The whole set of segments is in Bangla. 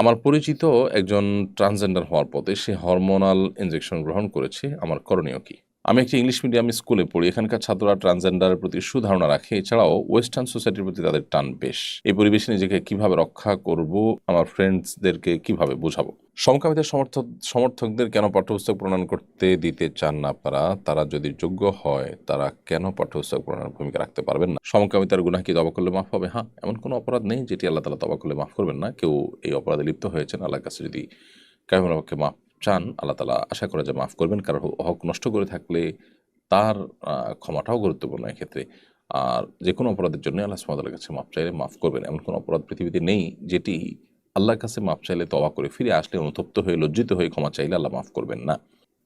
আমার পরিচিত একজন ট্রান্সজেন্ডার হওয়ার পথে সে হরমোনাল ইনজেকশন গ্রহণ করেছে আমার করণীয় কি? আমি একটি ইংলিশ মিডিয়াম স্কুলে পড়ি। এখানকার ছাত্ররা ট্রান্সজেন্ডারের প্রতি সুধারণা রাখে। এছাড়াও ওয়েস্টার্ন সোসাইটির প্রতি তাদের টান বেশ। এই পরিবেশে নিজেকে কীভাবে রক্ষা করব, আমার ফ্রেন্ডসদেরকে কীভাবে বোঝাবো? সমকামিতার সমর্থক সমর্থকদের কেন পাঠ্যপুস্তক প্রণয়ন করতে দিতে চান না আপনারা? তারা যদি যোগ্য হয়, তারা কেন পাঠ্যপুস্তক প্রণয়নের ভূমিকা রাখতে পারবেন না? সমকামিতার গুণা কি তবা করলে মাফ হবে? হ্যাঁ এমন কোনো অপরাধ নেই যেটি আল্লাহ তালা তবা করলে মাফ করবেন না। কেউ এই অপরাধে লিপ্ত হয়েছেন। আল্লাহর কাছে যদি কেমন মাফ চান, আল্লাহ তালা আশা করা যে মাফ করবেন। কারণ হক নষ্ট করে থাকলে তার ক্ষমাটাও গুরুত্বপূর্ণ এক্ষেত্রে। আর যে কোনো অপরাধের জন্য আল্লাহ সুমাদের কাছে মাফ চাইলে মাফ করবেন। এমন কোনো অপরাধ পৃথিবীতে নেই যেটি আল্লাহর কাছে মাফ চাইলে তবা করে ফিরে আসলে, অনুতপ্ত হয়ে, লজ্জিত হয়ে ক্ষমা চাইলে আল্লাহ মাফ করবেন না।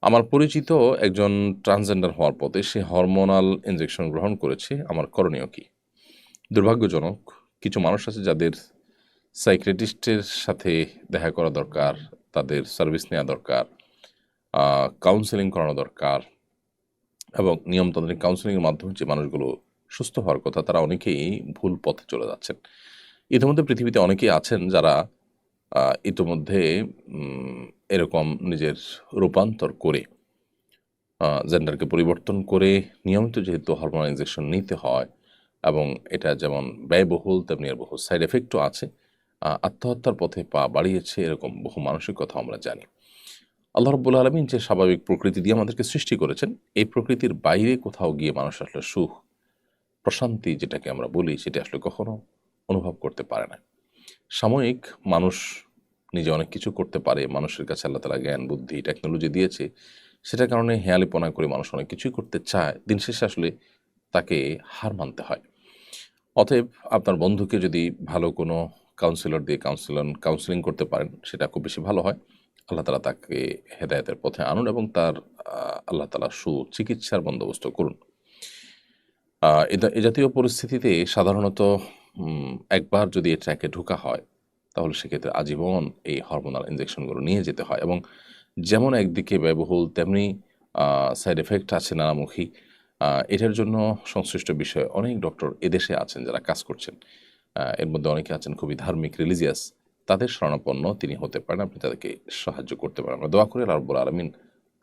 আমার পরিচিত একজন ট্রান্সজেন্ডার হওয়ার পথে সে হরমোনাল ইনজেকশন গ্রহণ করেছে। আমার করণীয় কি? দুর্ভাগ্যজনক কিছু মানুষ আছে যাদের সাইক্রেটিস্টের সাথে দেখা করা দরকার। তাদের সার্ভিস নেওয়া দরকার কাউন্সেলিং করানো দরকার এবং নিয়মতান্ত্রিক কাউন্সেলিংয়ের মাধ্যমে যে মানুষগুলো সুস্থ হওয়ার কথা, তারা অনেকেই ভুল পথে চলে যাচ্ছেন। ইতিমধ্যে পৃথিবীতে অনেকেই আছেন যারা ইতিমধ্যে এরকম নিজের রূপান্তর করে জেন্ডারকে পরিবর্তন করে নিয়মিত যেহেতু হরমোনাল ইনজেকশন নিতে হয় এবং এটা যেমন ব্যয়বহুল, তেমনি এর বহু সাইড এফেক্টও আছে। আত্মহত্যার পথে পা বাড়িয়েছে এরকম বহু মানসিক কথা আমরা জানি। আল্লাহ রব্বুল আলমিন যে স্বাভাবিক প্রকৃতি দিয়ে আমাদেরকে সৃষ্টি করেছেন, এই প্রকৃতির বাইরে কোথাও গিয়ে মানুষ আসলে সুখ, প্রশান্তি যেটাকে আমরা বলি, সেটা আসলে কখনো অনুভব করতে পারে না। সাময়িক মানুষ নিজে অনেক কিছু করতে পারে, মানুষের কাছে আল্লাহ তালা জ্ঞান, বুদ্ধি টেকনোলজি দিয়েছে, সেটার কারণে হেয়ালিপনা করে মানুষ অনেক কিছুই করতে চায়। দিন শেষে আসলে তাকে হার মানতে হয়। অতএব আপনার বন্ধুকে যদি ভালো কোনো কাউন্সিলর দিয়ে কাউন্সিলন কাউন্সিলিং করতে পারেন, সেটা খুব বেশি ভালো হয়। আল্লাহ তালা তাকে হেদায়তের পথে আনুন এবং তার আল্লাহ তালা সুচিকিৎসার বন্দোবস্ত করুন। এ জাতীয় পরিস্থিতিতে সাধারণত একবার যদি এ ট্র্যাকে ঢোকা হয়, তাহলে সেক্ষেত্রে আজীবন এই হরমোনাল ইনজেকশনগুলো নিয়ে যেতে হয় এবং যেমন একদিকে ব্যয়বহুল, তেমনি সাইড এফেক্ট আছে নানামুখী। এটার জন্য সংশ্লিষ্ট বিষয়ে অনেক ডক্টর এদেশে আছেন যারা কাজ করছেন। এর মধ্যে অনেকে আছেন খুবই ধার্মিক রিলিজিয়াস তাদের শরণাপন্ন তিনি হতে পারেন, আপনি তাদেরকে সাহায্য করতে পারেন। আমরা দোয়া করে আল্লাহ রাব্বুল আলমিন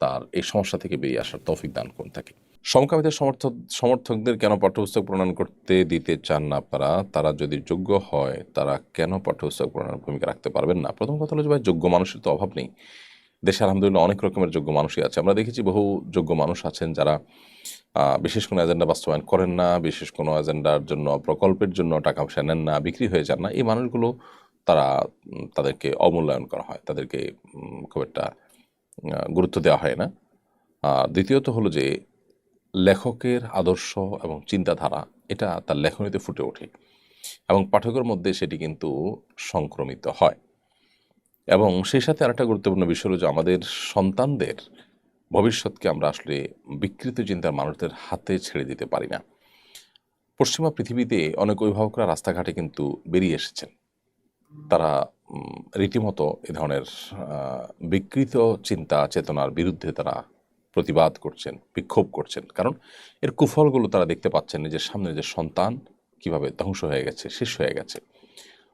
তার এই সমস্যা থেকে বেরিয়ে আসার তৌফিক দান করুন থাকে সমকামিতার সমর্থক সমর্থকদের কেন পাঠ্যপুস্তক প্রণয়ন করতে দিতে চান না আপনারা? তারা যদি যোগ্য হয়, তারা কেন পাঠ্যপুস্তক প্রণয়নের ভূমিকা রাখতে পারবেন না? প্রথম কথা হলো যে ভাই, যোগ্য মানুষের তো অভাব নেই। দেশে আলহামদুলিল্লাহ অনেক রকমের যোগ্য মানুষই আছে। আমরা দেখেছি বহু যোগ্য মানুষ আছেন যারা বিশেষ কোনো এজেন্ডা বাস্তবায়ন করেন না, বিশেষ কোনো এজেন্ডার জন্য, প্রকল্পের জন্য টাকা পয়সা নেন না, বিক্রি হয়ে যান না, এই মানুষগুলো তারা তাদেরকে অমূল্যায়ন করা হয়, তাদেরকে খুব একটা গুরুত্ব দেওয়া হয় না। দ্বিতীয়ত হলো যে, লেখকের আদর্শ এবং চিন্তাধারা, এটা তার লেখনীতে ফুটে ওঠে এবং পাঠকের মধ্যে সেটি কিন্তু সংক্রমিত হয়। এবং সেই সাথে আরেকটা গুরুত্বপূর্ণ বিষয় হলো যে আমাদের সন্তানদের ভবিষ্যৎকে আমরা আসলে বিকৃত চিন্তার মানুষদের হাতে ছেড়ে দিতে পারি না। পশ্চিমা পৃথিবীতে অনেক অভিভাবকরা রাস্তাঘাটে কিন্তু বেরিয়ে এসেছেন। তারা রীতিমতো এ ধরনের বিকৃত চিন্তা, চেতনার বিরুদ্ধে তারা প্রতিবাদ করছেন, বিক্ষোভ করছেন। কারণ এর কুফলগুলো তারা দেখতে পাচ্ছেন নিজের সামনে যে সন্তান কীভাবে ধ্বংস হয়ে গেছে, শেষ হয়ে গেছে।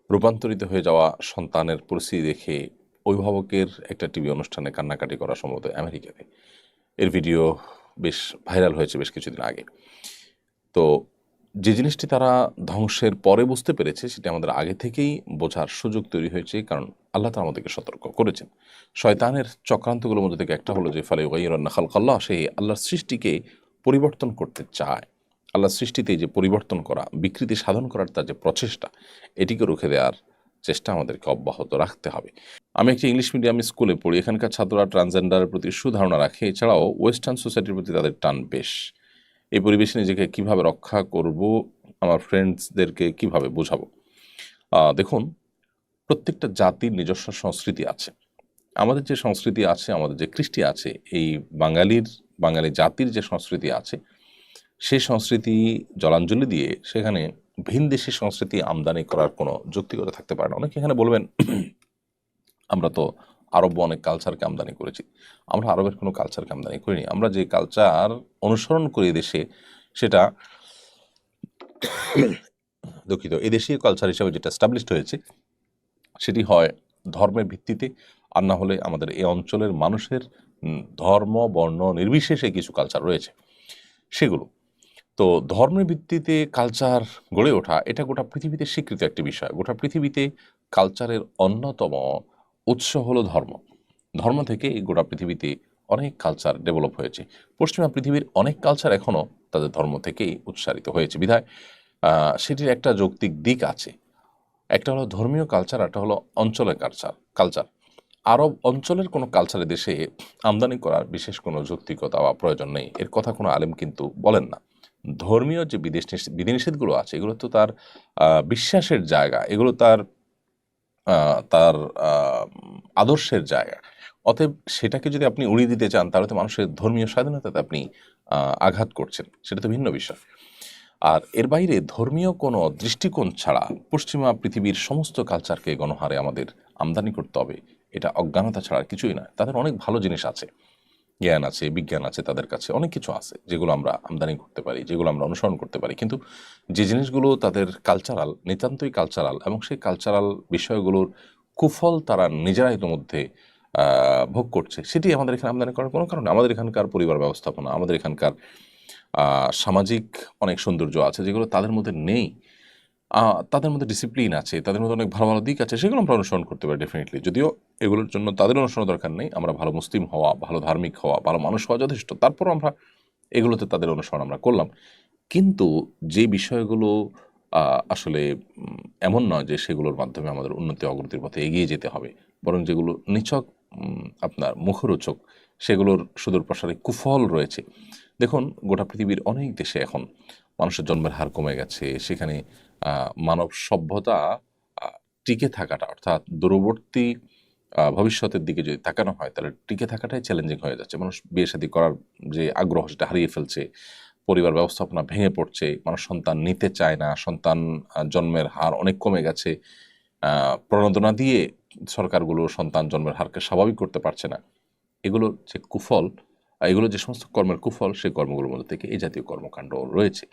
রূপান্তরিত হয়ে যাওয়া সন্তানের পরিস্থিতি দেখে অভিভাবকের একটা টিভি অনুষ্ঠানে কান্নাকাটি করা সম্ভবত আমেরিকাতে। এর ভিডিও বেশ ভাইরাল হয়েছে বেশ কিছুদিন আগে। তো যে জিনিসটি তারা ধ্বংসের পরে বুঝতে পেরেছে, সেটা আমাদের আগে থেকেই বোঝার সুযোগ তৈরি হয়েছে, কারণ আল্লাহ তালা আমাদেরকে সতর্ক করেছেন। শয়তানের চক্রান্তগুলোর মধ্যে থেকে একটা হলো যে, ফলে ওয়াইরান্না খালকাল্লাহ সেই আল্লাহর সৃষ্টিকে পরিবর্তন করতে চায়। আল্লাহর সৃষ্টিতে যে পরিবর্তন করা, বিকৃতি সাধন করার তার যে প্রচেষ্টা, এটিকে রুখে দেওয়ার চেষ্টা আমাদেরকে অব্যাহত রাখতে হবে। আমি একটি ইংলিশ মিডিয়াম স্কুলে পড়ি, এখানকার ছাত্ররা ট্রান্সজেন্ডারের প্রতি সুধারণা রাখে, এছাড়াও ওয়েস্টার্ন সোসাইটির প্রতি তাদের টান বেশ। এই পরিবেশে নিজেকে কীভাবে রক্ষা করব, আমার ফ্রেন্ডসদেরকে কীভাবে বোঝাবো? দেখুন, প্রত্যেকটা জাতির নিজস্ব সংস্কৃতি আছে। আমাদের যে সংস্কৃতি আছে, আমাদের যে কৃষ্টি আছে, এই বাঙালির, বাঙালি জাতির যে সংস্কৃতি আছে সেই সংস্কৃতি জলাঞ্জলি দিয়ে সেখানে ভিন দেশি সংস্কৃতি আমদানি করার কোনো যুক্তিগত থাকতে পারে না। অনেকে এখানে বলবেন, আমরা তো আরব অনেক কালচারকে আমদানি করেছি। আমরা আরবের কোনো কালচারকে আমদানি করিনি। আমরা যে কালচার অনুসরণ করি দেশে, সেটা দুঃখিত, এদেশীয় কালচার হিসাবে যেটা স্টাবলিশড হয়েছে, সেটি হয় ধর্মের ভিত্তিতে, আর না হলে আমাদের এই অঞ্চলের মানুষের ধর্ম, বর্ণ নির্বিশেষে কিছু কালচার রয়েছে। সেগুলো তো ধর্মের ভিত্তিতে কালচার গড়ে ওঠা, এটা গোটা পৃথিবীতে স্বীকৃত একটি বিষয়। গোটা পৃথিবীতে কালচারের অন্যতম উৎস হলো ধর্ম। ধর্ম থেকে গোটা পৃথিবীতে অনেক কালচার ডেভেলপ হয়েছে। পশ্চিমা পৃথিবীর অনেক কালচার এখনও তাদের ধর্ম থেকেই উৎসারিত হয়েছে। বিধায় সেটির একটা যৌক্তিক দিক আছে। একটা হলো ধর্মীয় কালচার একটা হলো অঞ্চলের কালচার কালচার আরব অঞ্চলের কোনো কালচারে দেশে আমদানি করার বিশেষ কোনো যৌক্তিকতা বা প্রয়োজন নেই। এর কথা কোনো আলেম কিন্তু বলেন না। ধর্মীয় যে বিদেশ বিধিনিষেধগুলো আছে, এগুলো তো তার বিশ্বাসের জায়গা, এগুলো তার তার আদর্শের জায়গা। অতএব সেটাকে যদি আপনি উড়িয়ে দিতে চান, তাহলে তো মানুষের ধর্মীয় স্বাধীনতাতে আপনি আঘাত করছেন। সেটা তো ভিন্ন বিষয়। আর এর বাইরে ধর্মীয় কোনো দৃষ্টিকোণ ছাড়া পশ্চিমা পৃথিবীর সমস্ত কালচারকে গণহারে আমাদের আমদানি করতে হবে, এটা অজ্ঞানতা ছাড়া কিছুই নয়। তাদের অনেক ভালো জিনিস আছে। জ্ঞান আছে, বিজ্ঞান আছে তাদের কাছে। অনেক কিছু আছে যেগুলো আমরা আমদানি করতে পারি, যেগুলো আমরা অনুসরণ করতে পারি। কিন্তু যে জিনিসগুলো তাদের কালচারাল নিতান্তই কালচারাল এবং সেই কালচারাল বিষয়গুলোর কুফল তারা নিজেরা ইতিমধ্যে ভোগ করছে, সেটি আমাদের এখানে আমদানি করার কোনো কারণ আমাদের এখানকার পরিবার ব্যবস্থাপনা, আমাদের এখানকার সামাজিক অনেক সৌন্দর্য আছে যেগুলো তাদের মধ্যে নেই। তাদের মধ্যে ডিসিপ্লিন আছে, তাদের মধ্যে অনেক ভালো ভালো দিক আছে, সেগুলো আমরা অনুসরণ করতে পারি ডেফিনেটলি যদিও এগুলোর জন্য তাদের অনুসরণ দরকার নেই, আমরা ভালো মুসলিম হওয়া, ভালো ধার্মিক হওয়া, ভালো মানুষ হওয়া যথেষ্ট, তারপর আমরা এগুলোতে তাদের অনুসরণ আমরা করলাম। কিন্তু যে বিষয়গুলো আসলে এমন নয় যে সেগুলোর মাধ্যমে আমাদের উন্নতি অগ্রতির পথে এগিয়ে যেতে হবে, বরং যেগুলো নিছক আপনার মুখরোচক, সেগুলোর সুদূর প্রসারে কুফল রয়েছে। দেখুন, গোটা পৃথিবীর অনেক দেশে এখন মানুষের জন্মের হার কমে গেছে, সেখানে মানব সভ্যতা টিকে থাকাটা, অর্থাৎ দূরবর্তী ভবিষ্যতের দিকে যদি তাকানো হয়, তাহলে টিকে থাকাটাই চ্যালেঞ্জিং হয়ে যাচ্ছে। মানুষ বিয়ে শাদী করার যে আগ্রহ, সেটা হারিয়ে ফেলছে, পরিবার ব্যবস্থাপনা ভেঙে পড়ছে, মানুষ সন্তান নিতে চায় না, সন্তান জন্মের হার অনেক কমে গেছে প্রণোদনা দিয়ে সরকারগুলো সন্তান জন্মের হারকে স্বাভাবিক করতে পারছে না। এগুলোর যে কুফল এগুলো যে সমস্ত কর্মের কুফল, সেই কর্মগুলোর মধ্যে থেকে এই জাতীয় কর্মকাণ্ড রয়েছে।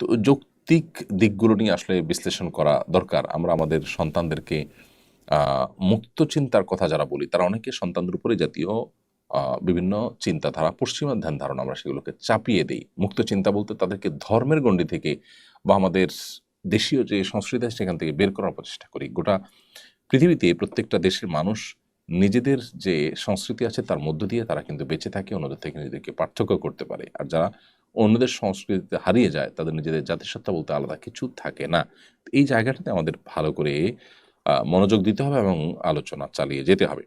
তো যৌক্তিক দিকগুলো নিয়ে আসলে বিশ্লেষণ করা দরকার। আমরা আমাদের সন্তানদেরকে মুক্ত চিন্তার কথা যারা বলি, তারা অনেকে সন্তানদের উপরে জাতীয় বিভিন্ন চিন্তাধারা, পশ্চিমা ধ্যান ধারণা আমরা সেগুলোকে চাপিয়ে দিই। মুক্ত চিন্তা বলতে তাদেরকে ধর্মের গণ্ডি থেকে বা আমাদের দেশীয় যে সংস্কৃতি আছে, সেখান থেকে বের করার প্রচেষ্টা করি। গোটা পৃথিবীতে প্রত্যেকটা দেশের মানুষ নিজেদের যে সংস্কৃতি আছে তার মধ্য দিয়ে তারা কিন্তু বেঁচে থাকে, অন্যদের থেকে নিজেদেরকে পার্থক্য করতে পারে। আর যারা অন্যদের সংস্কৃতিতে হারিয়ে যায়, তাদের নিজেদের জাতিসত্তা বলতে আলাদা কিছু থাকে না। এই জায়গাটাতে আমাদের ভালো করে মনোযোগ দিতে হবে এবং আলোচনা চালিয়ে যেতে হবে।